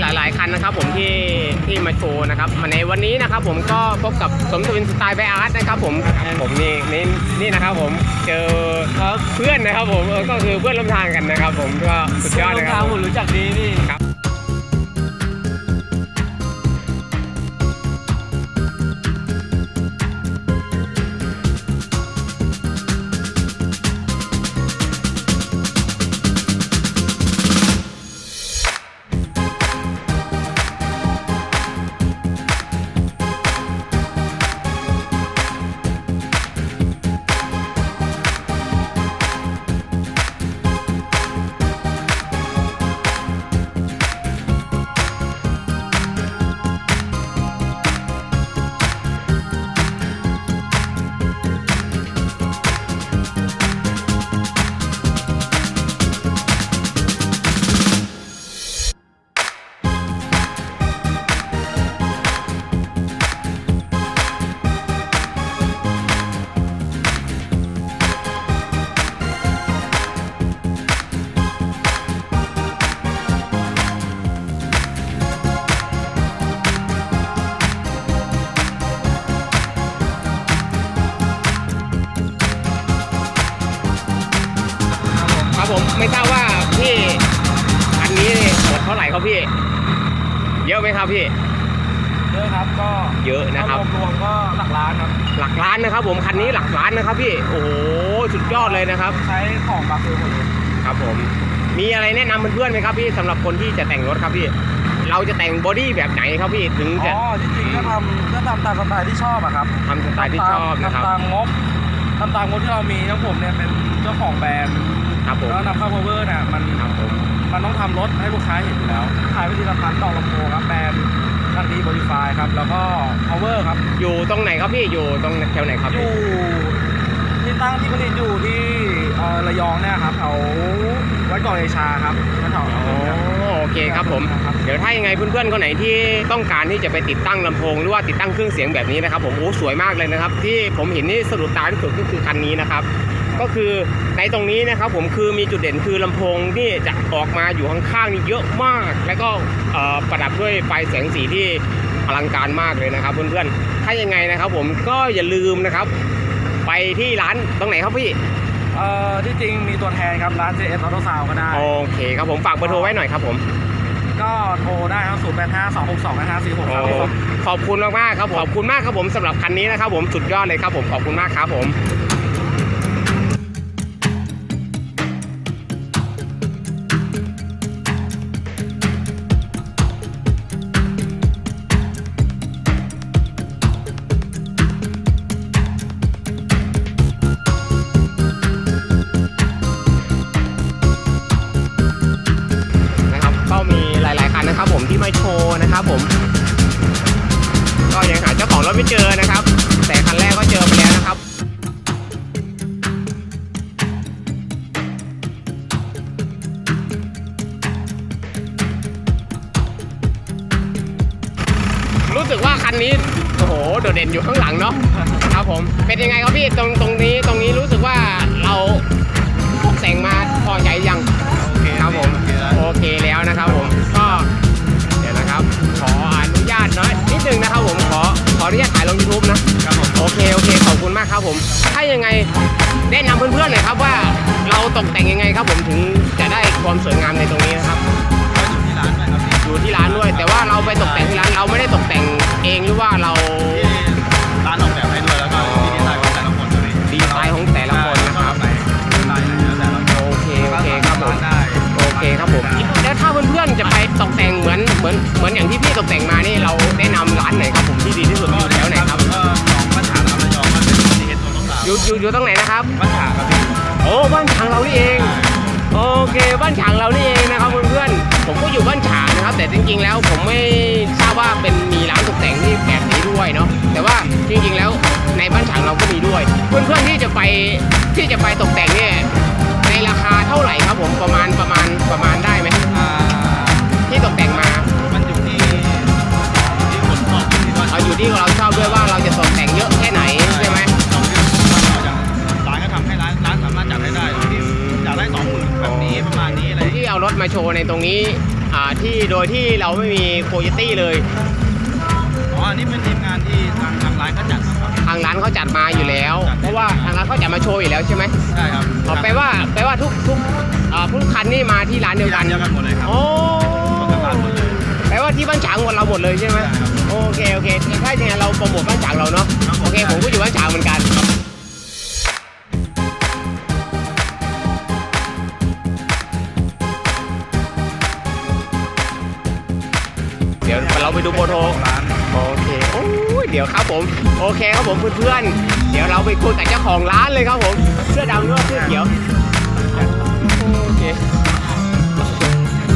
หลาย ๆ คันนะครับผมที่ที่มาโชว์นะครับมาในวันนี้นะครับผมก็พบกับสมทวินสไตล์ไบอาร์ตนะครับผมผมนี่นี่นี่นะครับผมเจอเพื่อนนะครับผมเออก็คือเพื่อนร่วมทางกันนะครับ ผมก็สุดยอดเลยครับผมรู้จักดีนี่ครับ ครับผมไม่ทราบว่าพี่อันนี้หมดเท่าไหร่ครับพี่ เยอะไหมครับพี่ เยอะครับก็เยอะนะครับรวมๆก็หลักล้านครับ หลักล้านนะครับ ผมคันนี้หลักล้านนะครับพี่โอ้โหสุดยอดเลยนะครับ ใช้ของบาซิลหมดเลยครับผมมีอะไรแนะนำเพื่อนๆไหมครับพี่สำหรับคนที่จะแต่งรถครับพี่ เราจะแต่งบอดี้แบบไหนครับพี่ถึงจะอ๋อจริงๆก็ทำก็ทำตามสไตล์ที่ชอบอะครับทำสไตล์ที่ชอบนะครับทำตามงบ ทำตามงบที่เรามีทั้งผมเนี่ยเป็นเจ้าของแบรนด์ครับผมแล้วนำเข้า power เนี่ยมันครับผมมันต้องทำรถให้ลูกค้าเห็นอยู่แล้วขายไปทีละพันต่อลำโพงครับแบรนด์ทันทีบริฟายครับ แล้วก็ power ครับอยู่ตรงไหนครับพี่อยู่ตรงแถวไหนครับอพี่ยู่ที่ตั้งที่ผลิตอยู่ที่เอ่อ ระยองเนี่ยครับแถววัดเกาะเอชาครับแถวอ๋อโอเคครับผมเดี๋ยวถ้ายังไงเพื่อนๆคนไหนที่ต้องการที่จะไปติดตั้งลำโพงหรือว่าติดตั้งเครื่องเสียงแบบนี้นะครับ ผมโอ้สวยมากเลยนะครับ ที่ผมเห็นนี่สะดุดตาที่สุดก็คือคันนี้นะครับ ก็คือในตรงนี้นะครับผมคือมีจุดเด่นคือลำโพงที่จะออกมาอยู่ข้างๆนี่เยอะมาก แล้วก็เอ่อประดับด้วยไฟแสงสีที่อลังการมากเลยนะครับ เพื่อนๆถ้ายังไงนะครับ ผมก็อย่าลืมนะครับ ไปที่ร้านตรงไหนครับพี่ เอ่อที่จริงมีตัวแทนครับร้าน JS Auto Sound ก็ได้ โอเคครับผมฝากเบอร์โทรไว้หน่อยครับผม ก็โทรได้ครับ0 8 5 2 6 2 5 4 6โอ้3ขอบคุณมากมากๆครับผมขอบคุณมากครับผมสำหรับคันนี้นะครับผมสุดยอดเลยครับผมขอบคุณมากครับผม นะครับผม ก็ยังหาเจ้าของรถไม่เจอนะครับ แต่คันแรกก็เจอไปแล้วนะครับรู้สึกว่าคันนี้โอ้โหโดดเด่นอยู่ข้างหลังเนาะครับผมเป็นยังไงครับพี่ตรงตรงนี้ตรงนี้รู้สึกว่าเรา ขอบคุณมากครับผมถ้ายังไงแนะนำเพื่อนๆหน่อยครับว่าเราตกแต่งยังไงครับผมถึงจะได้ความสวยงามในตรงนี้นะครับก็อยู่ที่ร้านด้วยครับพี่อยู่ที่ร้านด้วยแต่ว่าเราไปตกแต่งที่ร้านเราไม่ได้ตกแต่งเองหรือว่าเรา บ้านฉางเรานี่เอง โอเคบ้านฉางเรานี่เองนะครับเพื่อนๆผมก็อยู่บ้านฉางนะครับ แต่จริงๆแล้วผมไม่ทราบว่าเป็นมีร้านตกแต่งที่แบบนี้ด้วยเนาะแต่ว่าจริงๆแล้วในบ้านฉางเราก็มีด้วย เพื่อนๆที่จะไปที่จะไปตกแต่งเนี่ยในราคาเท่าไหร่ครับผมประมาณประมาณประมาณได้ รถจัดให้ได้ที่อยากได้สองหมื่นแบบนี้ประมาณนี้อะไรที่เอารถมาโชว์ในตรงนี้อ่าที่โดยที่เราไม่มีโคโยตี้เลยอ๋ออันนี้เป็นทีมงานที่ทางทางร้านเขาจัดมาครับทางร้านเขาจัดมาอยู่แล้ว เพราะว่าทางร้านเขาจัดมาโชว์อยู่แล้วใช่ไหมใช่ครับอ๋อแปลว่าแปลว่าทุกทุกอ่าทุกคันนี่มาที่ร้านเดียวที่กัร้านนเดียวกันหมดเลยครับโอ้ทางร้านหมดเลยแปลว่าที่บ้านฉางหมดเราหมดเลยใช่ไหมใช่ครับโอเคโอเคถ้าอย่างนั้นเราโปรโมทบ้านฉางเราเนาะครับผมโอเคผมก็อยู่บ้านฉางเหมือนกัน เราไปดูโปรโทร้านโอเคโอ้ยเดี๋ยวครับผม โอเคครับผมเพื่อนๆเดี๋ยวเราไปคุยกับเจ้าของร้านเลยครับผม เสื้อดำหรือว่าเสื้อเขียวโอเค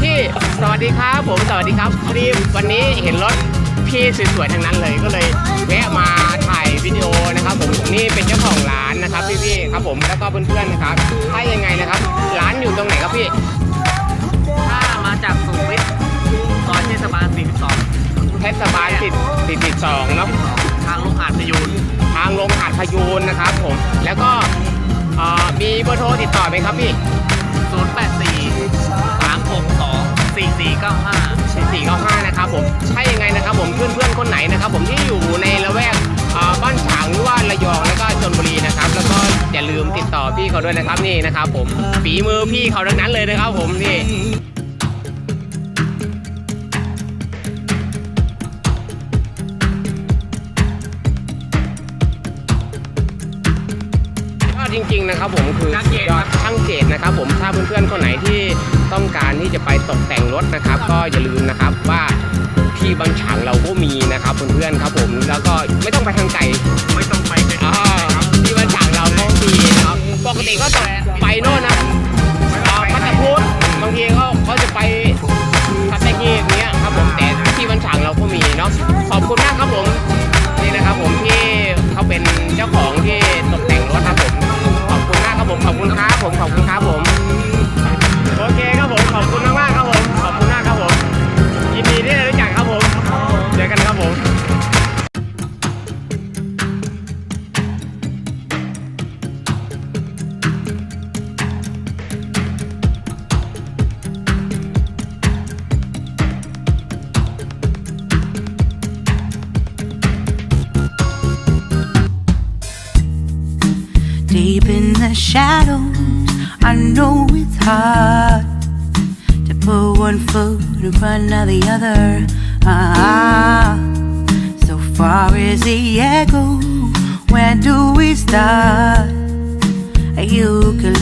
พี่สวัสดีครับผมสวัสดีครับพอดีวันนี้เห็นรถพี่สวยๆทั้งนั้นเลยก็เลยแวะมาถ่ายวิดีโอนะครับผมนี่เป็นเจ้าของร้านนะครับพี่ๆครับผมแล้วก็เพื่อนๆนะครับ 42เทศบาลติดติดติดสองเนาะทางลงหาดพยูนทางลงหาดพยูนนะครับผม แล้วก็เอ่อมีเบอร์โทรติดต่อไหมครับพี่ 084 362 4495 4495 นะครับผม ใช่ยังไงนะครับผมเพื่อนๆคนไหนนะครับผมที่อยู่ในละแวกเอ่อบ้านฉางหรือว่าระยองแล้วก็ชลบุรีนะครับ แล้วก็อย่าลืมติดต่อพี่เขาด้วยนะครับนี่นะครับผมฝีมือพี่เขาทั้งนั้นเลยนะครับผมนี่ จริง ๆ นะครับผมคือช่างเจตครับช่างเจตนะครับผมถ้าเพื่อนๆคนไหนที่ต้องการที่จะไปตกแต่งรถนะครับ ก็อย่าลืมนะครับว่าที่บางฉางเราก็มีนะครับเพื่อนๆครับผมแล้วก็ไม่ต้องไปทางไกลไม่ต้องไปเป็นอ่าที่บางฉางเราก็มีนะครับปกติก็ต้องไปโน่นนะอ่าพัทพุทธบางทีเขาเขาจะไปพัทยีอย่างเงี้ยครับผมแต่ที่บางฉางเราก็มีเนาะขอบคุณมาก ผมขอบคุณครับผมโอเคครับผมขอบคุณมากมากๆครับผมขอบคุณมากครับผมยินดีที่ได้รู้จักครับผมเจอกันครับผม Deep in the shadows, I know it's hard to put one foot in front of the other. Ah, so far is the echo. Where do we start? You can